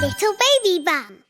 Little baby bum.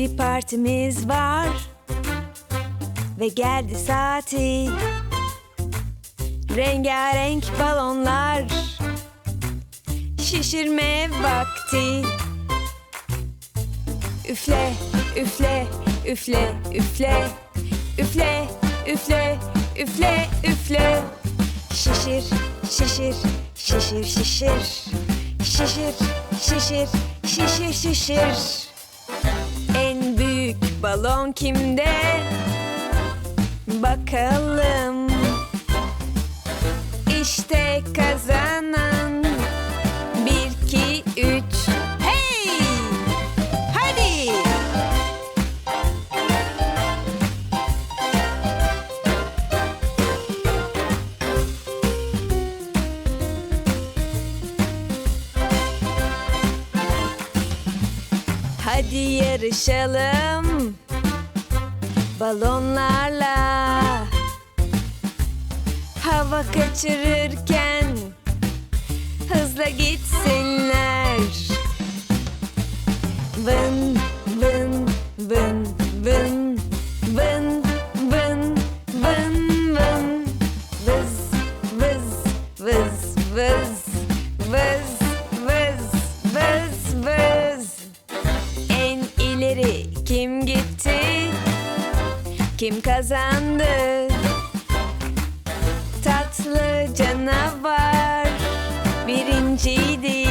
Bir partimiz var ve geldi saati. Rengarenk balonlar, şişirme vakti. Üfle, üfle, üfle, üfle, üfle, üfle, üfle, üfle. Şişir, şişir, şişir, şişir. Şişir, şişir, şişir, şişir. Balon kimde? Bakalım. İşte kazanan. Yarışalım. Balonlarla. Hava kaçırırken hızla gitsinler. Vın vın vın vın Kim kazandı? Tatlı canavar birinciydi.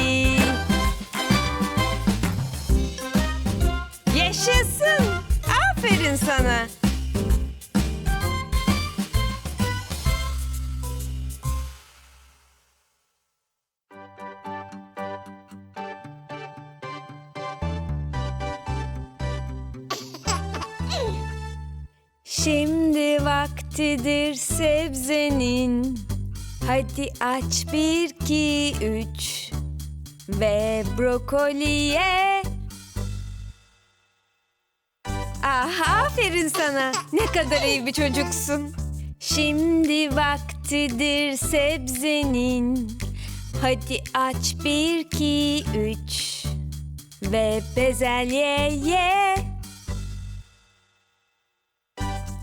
Yaşasın! Aferin sana. Vaktidir sebzenin. Hadi aç bir, iki, üç. Ve brokoliye. Ah, aferin sana. Ne kadar iyi bir çocuksun. Şimdi vaktidir sebzenin. Hadi aç bir, iki, üç. Ve bezelye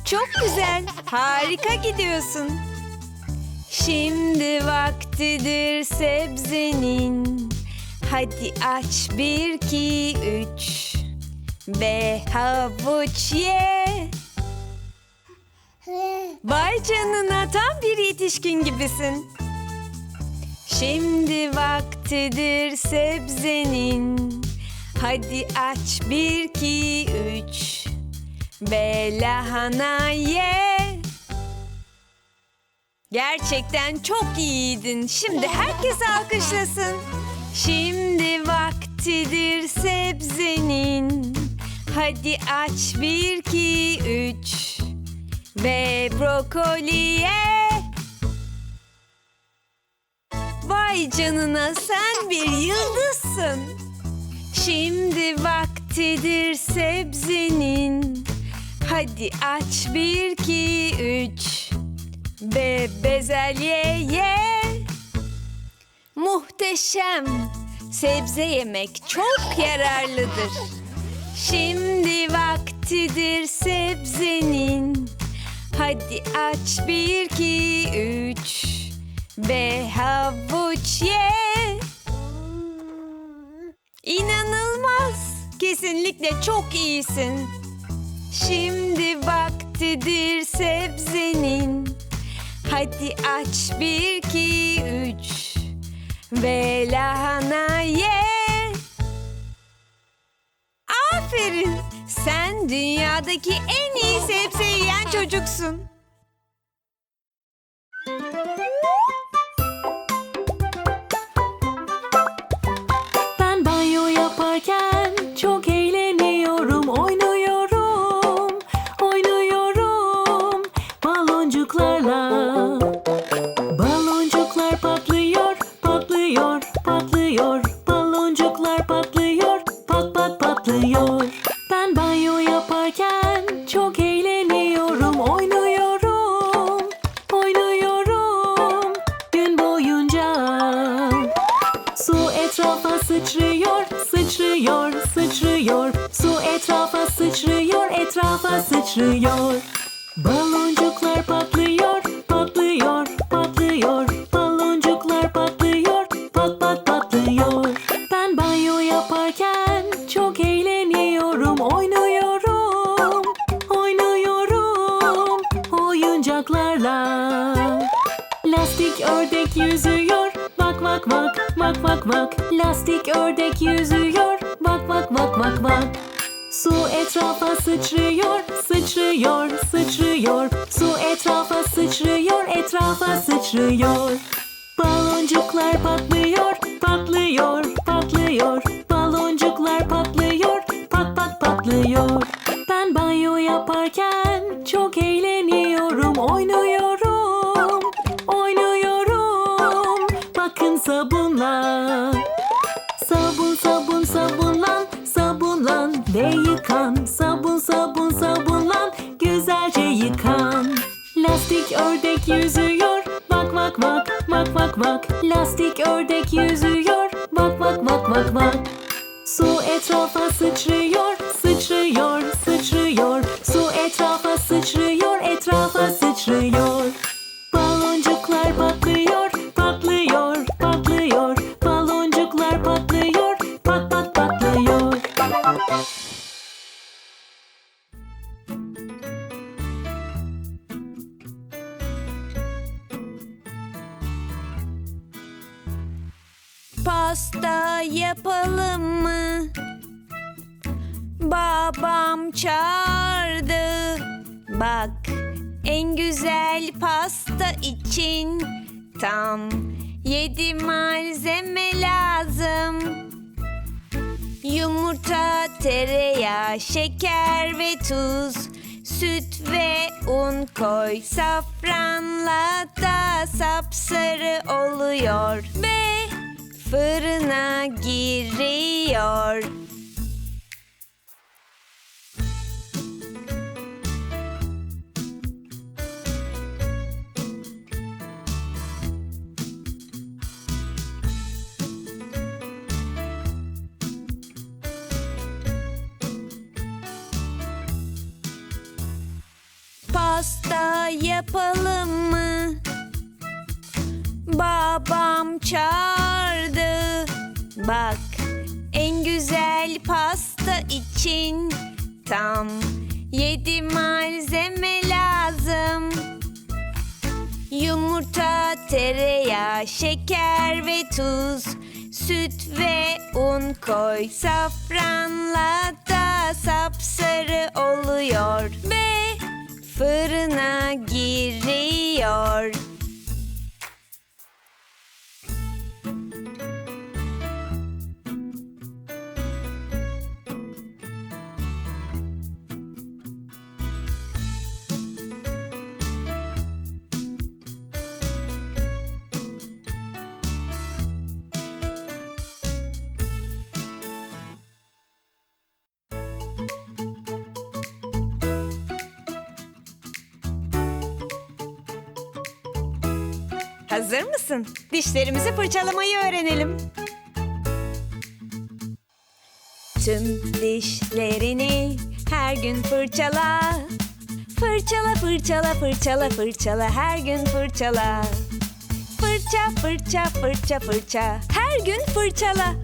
Çok güzel, harika gidiyorsun. Şimdi vaktidir sebzenin. Hadi aç bir, iki, üç. Ve havuç ye. Vay canına tam bir yetişkin gibisin. Şimdi vaktidir sebzenin. Hadi aç bir, iki, üç. Ve lahana ye. Gerçekten çok iyiydin. Şimdi herkes alkışlasın. Şimdi vaktidir sebzenin. Hadi aç bir, iki, üç. Ve brokoli ye. Vay canına sen bir yıldızsın. Şimdi vaktidir sebzenin. Hadi aç bir, iki, üç. Ve bezelye ye. Muhteşem. Sebze yemek çok yararlıdır. Şimdi vaktidir sebzenin. Hadi aç bir, iki, üç. Ve havuç ye. İnanılmaz. Kesinlikle çok iyisin. Şimdi vaktidir sebzenin. Hadi aç bir, iki, üç. Ve lahana ye. Aferin. Sen dünyadaki en iyi sebze yiyen çocuksun. Ördek yüzüyor, bak bak bak, bak bak bak. Lastik ördek yüzüyor, bak bak bak bak bak. Su etrafa sıçrıyor, sıçrıyor, sıçrıyor. Su etrafa sıçrıyor, etrafa sıçrıyor. Baloncuklar patlıyor, patlıyor, patlıyor. Baloncuklar patlıyor, pat pat patlıyor. Ben banyo yaparken ördek yüzüyor, bak bak bak, bak bak bak. Lastik ördek yüzüyor, bak bak bak bak bak. Su etrafa sıçrıyor, sıçrıyor, sıçrıyor. Su etrafa sıçrıyor, etrafa sıçrıyor. İçin tam yedi malzeme lazım. Yumurta, tereyağı, şeker ve tuz, süt ve un koy. Safranla da sapsarı oluyor ve fırına giriyor. Yapalım mı? Babam çağırdı. Bak en güzel pasta için tam yedi malzeme lazım. Yumurta, tereyağı, şeker ve tuz Süt ve un koy Safranla da sapsarı oluyor Ve fırına giriyor Hazır mısın? Dişlerimizi fırçalamayı öğrenelim. Tüm dişlerini her gün fırçala. Fırçala, fırçala, fırçala, fırçala, her gün fırçala. Fırça, fırça, fırça, fırça, her gün fırçala.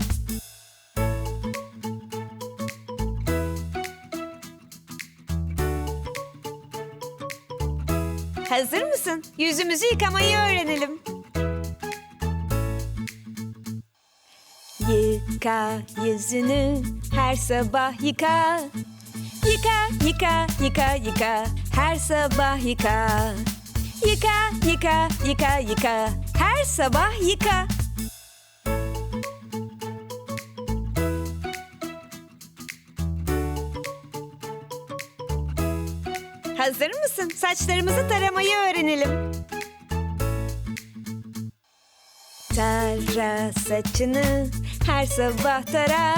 Hazır mısın? Yüzümüzü yıkamayı öğrenelim. Yıka yüzünü her sabah yıka. Yıka, yıka, yıka, yıka. Her sabah yıka. Yıka, yıka, yıka, yıka. Her sabah yıka. Hazır mısın? Saçlarımızı taramayı öğrenelim. Tara saçını her sabah tara.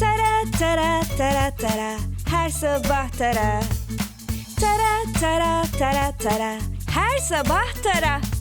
Tara tara tara tara her sabah tara. Tara tara tara tara her sabah tara.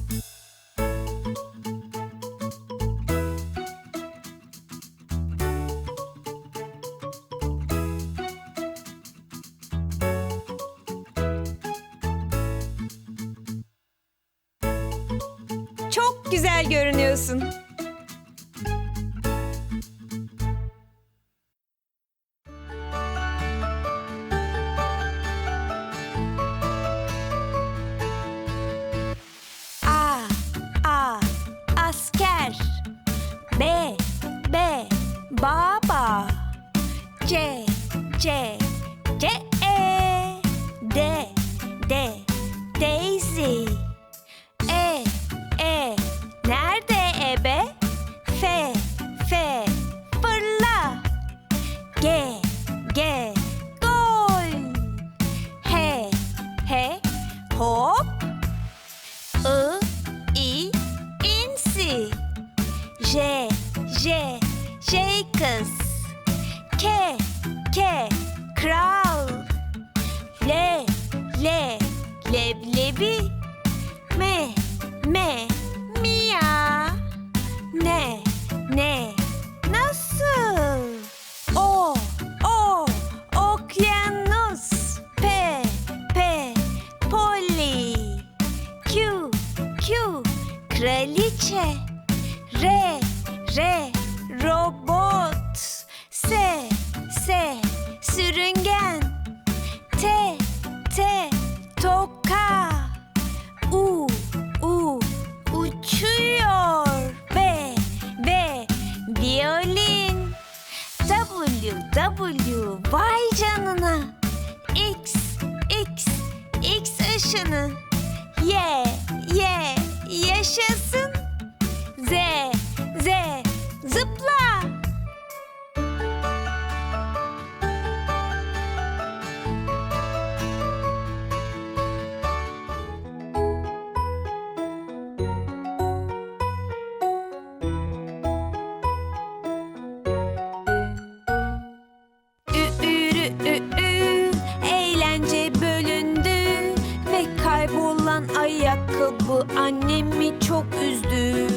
Kaybolan ayakkabı annemi çok üzdü.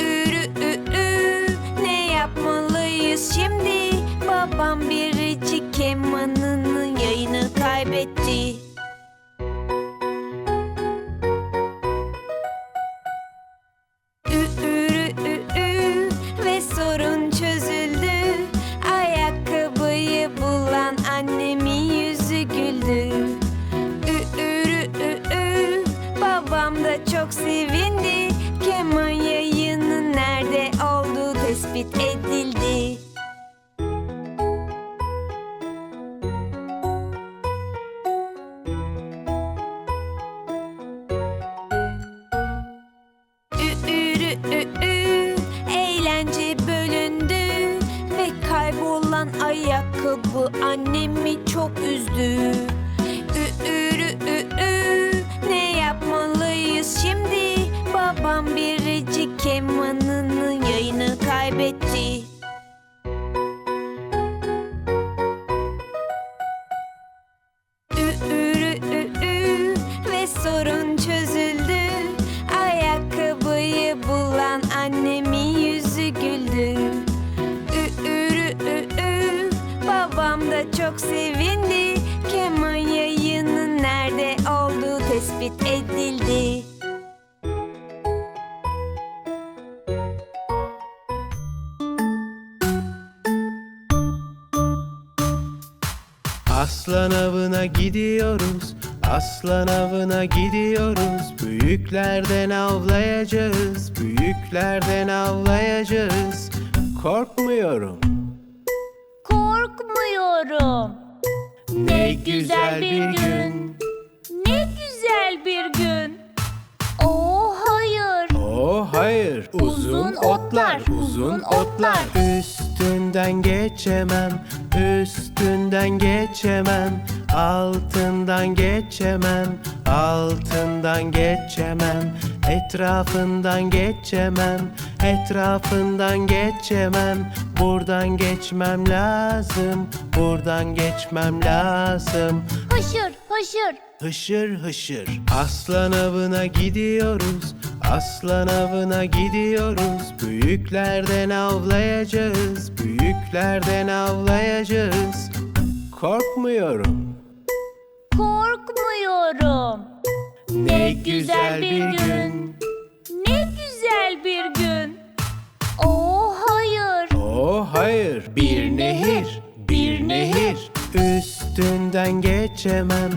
Ü, ne yapmalıyız şimdi? Babam biricik kemanının yayını kaybetti. Bu annemi çok üzdü. Gidiyoruz, aslan avına gidiyoruz. Büyüklerden avlayacağız, büyüklerden avlayacağız. Korkmuyorum. Korkmuyorum. Ne güzel bir gün. Ne güzel bir gün. Oh hayır. Oh hayır, uzun, otlar, uzun otlar. Üstünden geçemem, üstünden geçemem. Altından geçemem, altından geçemem. Etrafından geçemem, etrafından geçemem. Buradan geçmem lazım, buradan geçmem lazım. Haşır haşır. Hışır hışır. Aslan avına gidiyoruz Aslan avına gidiyoruz. Büyüklerden avlayacağız Büyüklerden avlayacağız. Korkmuyorum. Korkmuyorum. Ne güzel bir gün. Ne güzel bir gün. Oh hayır. Oh hayır. Bir nehir bir nehir. Üstünden geçemem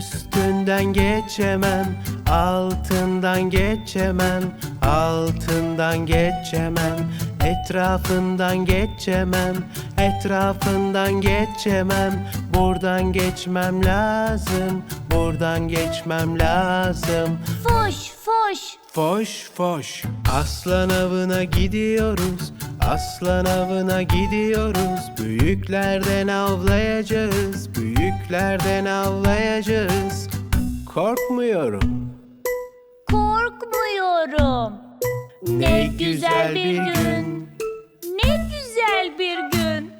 üstünden geçemem Altından geçemem altından geçemem Etrafından geçemem etrafından geçemem. Buradan geçmem lazım buradan geçmem lazım. Foş foş. Foş foş. Aslan avına gidiyoruz Aslan avına gidiyoruz Büyüklerden avlayacağız Büyüklerden avlayacağız Korkmuyorum Korkmuyorum. Ne güzel bir gün Ne güzel bir gün.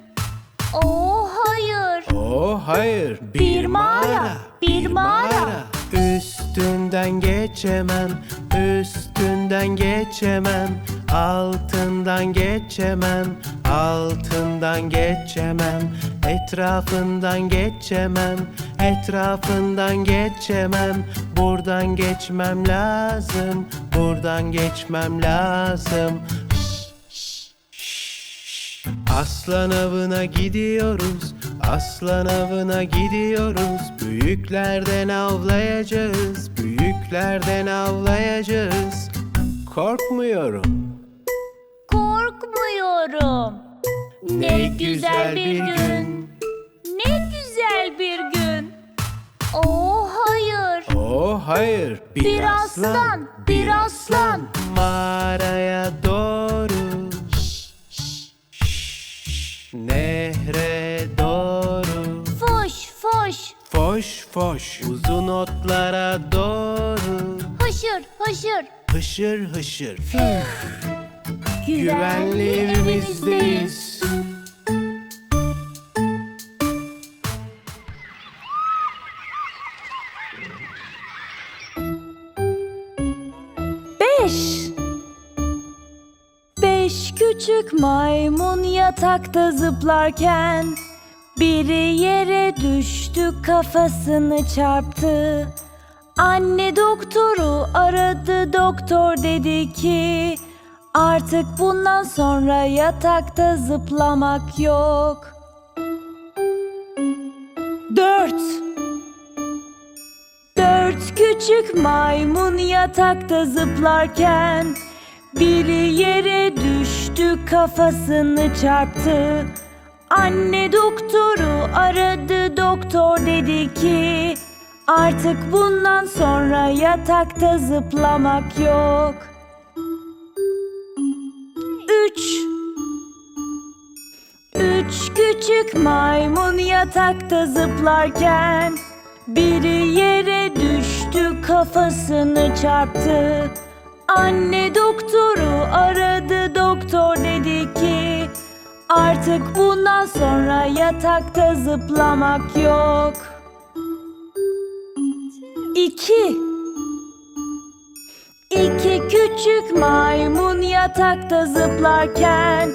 Oh hayır. Oh hayır Bir mağara, bir mağara. Üstünden geçemem Üstünden geçemem Altından geçemem Altından geçemem Etrafından geçemem Etrafından geçemem. Buradan geçmem lazım Buradan geçmem lazım. Aslan avına gidiyoruz, aslan avına gidiyoruz. Büyüklerden avlayacağız, büyüklerden avlayacağız. Korkmuyorum. Korkmuyorum. Ne güzel bir gün. Ne güzel bir gün. Oh hayır. Oh hayır, bir, Bir aslan, bir aslan. Mağaraya doğru. Foş uzun otlara doğru. Haşır haşır. Hışır hışır güvenli evimizdeyiz. Beş. Beş küçük maymun yatakta zıplarken biri yere düştü kafasını çarptı. Anne doktoru aradı doktor dedi ki artık bundan sonra yatakta zıplamak yok. Dört. Dört küçük maymun yatakta zıplarken biri yere düştü kafasını çarptı. Anne doktoru aradı doktor dedi ki artık bundan sonra yatakta zıplamak yok. Üç Üç küçük maymun yatakta zıplarken Biri yere düştü kafasını çarptı Anne doktoru aradı doktor dedi ki Artık bundan sonra yatakta zıplamak yok. İki. İki küçük maymun yatakta zıplarken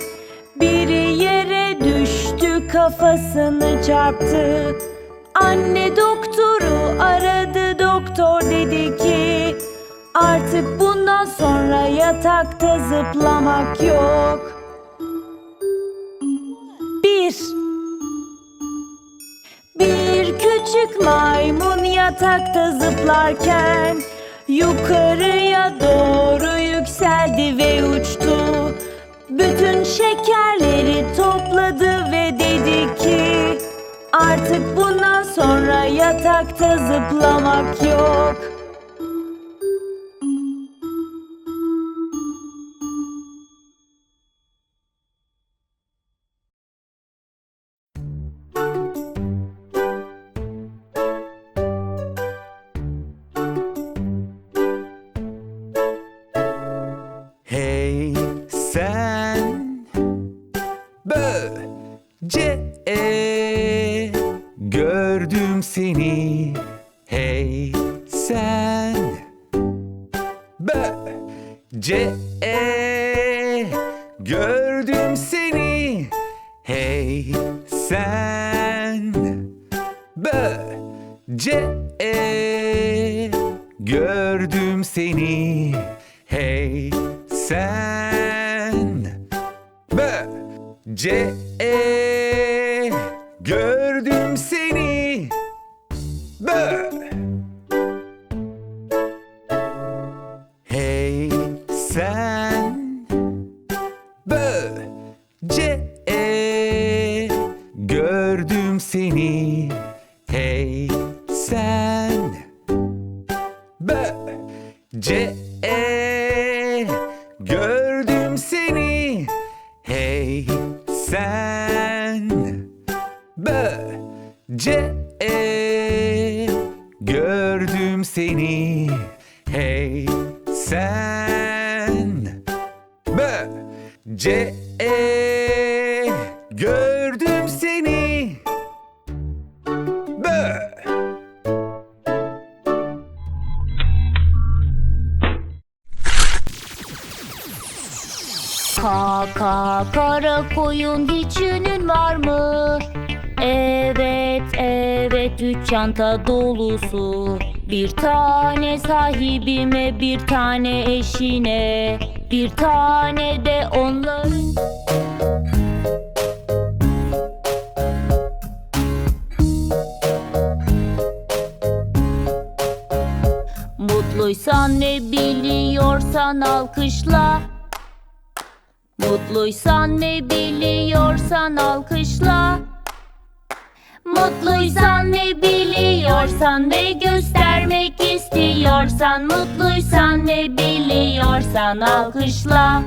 Biri yere düştü kafasını çarptı. Anne doktoru aradı doktor dedi ki Artık bundan sonra yatakta zıplamak yok küçük maymun yatakta zıplarken Yukarıya doğru yükseldi ve uçtu. Bütün şekerleri topladı ve dedi ki Artık bundan sonra yatakta zıplamak yok Böce Gördüm seni Kaka kara koyun hiç var mı? Evet evet üç çanta dolusu. Bir tane sahibime bir tane eşine. Bir tane de onların Mutluysan ve biliyorsan alkışla Mutluysan ve biliyorsan alkışla. Mutluysan ve biliyorsan ve göstermek istiyorsan Mutluysan ve biliyorsan alkışla.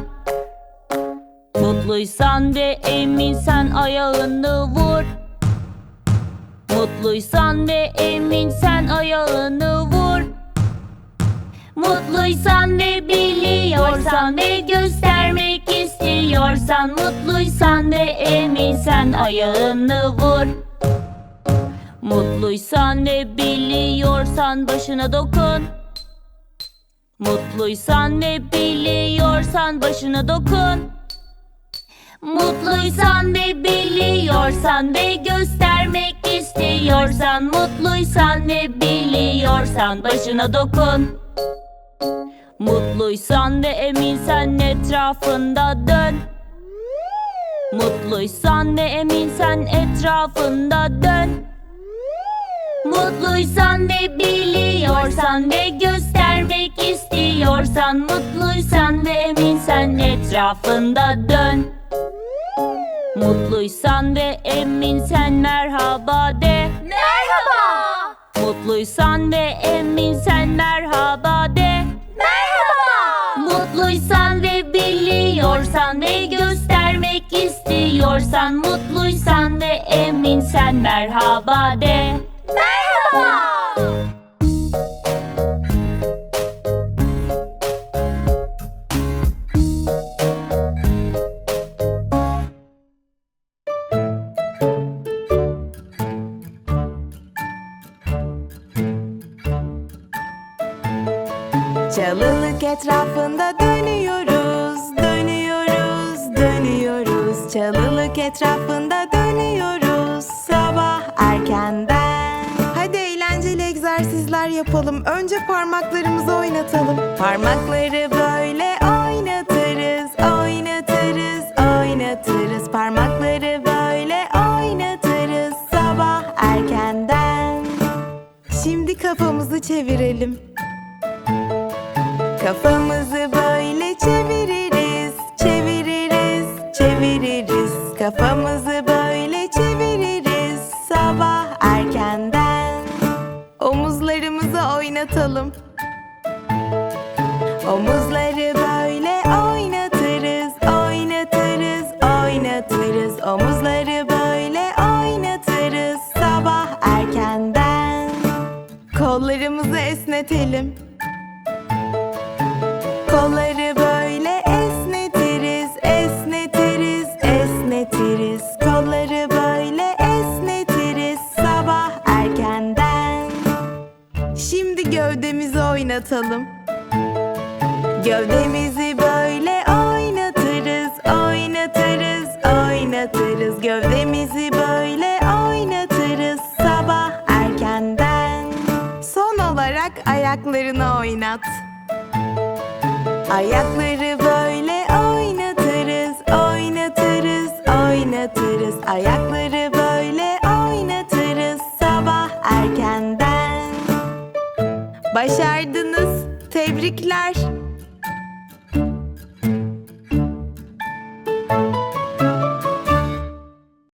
Mutluysan ve eminsen ayağını vur. Mutluysan ve eminsen ayağını vur. Mutluysan ve biliyorsan ve göstermek istiyorsan Mutluysan ve eminsen ayağını vur. Mutluysan ve biliyorsan başına dokun. Mutluysan ve biliyorsan başına dokun. Mutluysan ve biliyorsan ve göstermek istiyorsan Mutluysan ve biliyorsan başına dokun Mutluysan ve eminsen etrafında dön. Mutluysan ve eminsen etrafında dön. Mutluysan ve biliyorsan ve göstermek istiyorsan Mutluysan ve eminsen etrafında dön. Mutluysan ve eminsen merhaba de. Merhaba. Mutluysan ve eminsen merhaba de Mutluysan biliyorsan ve göstermek istiyorsan Mutlu Sen merhaba de. Merhaba. Çalılık etrafında dönüyoruz, dönüyoruz. Çalılık etrafında dönüyoruz sabah erkenden. Hadi eğlenceli egzersizler yapalım. Önce parmaklarımızı oynatalım. Parmakları böyle oynatırız, oynatırız, oynatırız. Parmakları böyle oynatırız sabah erkenden. Şimdi kafamızı çevirelim. Kafamızı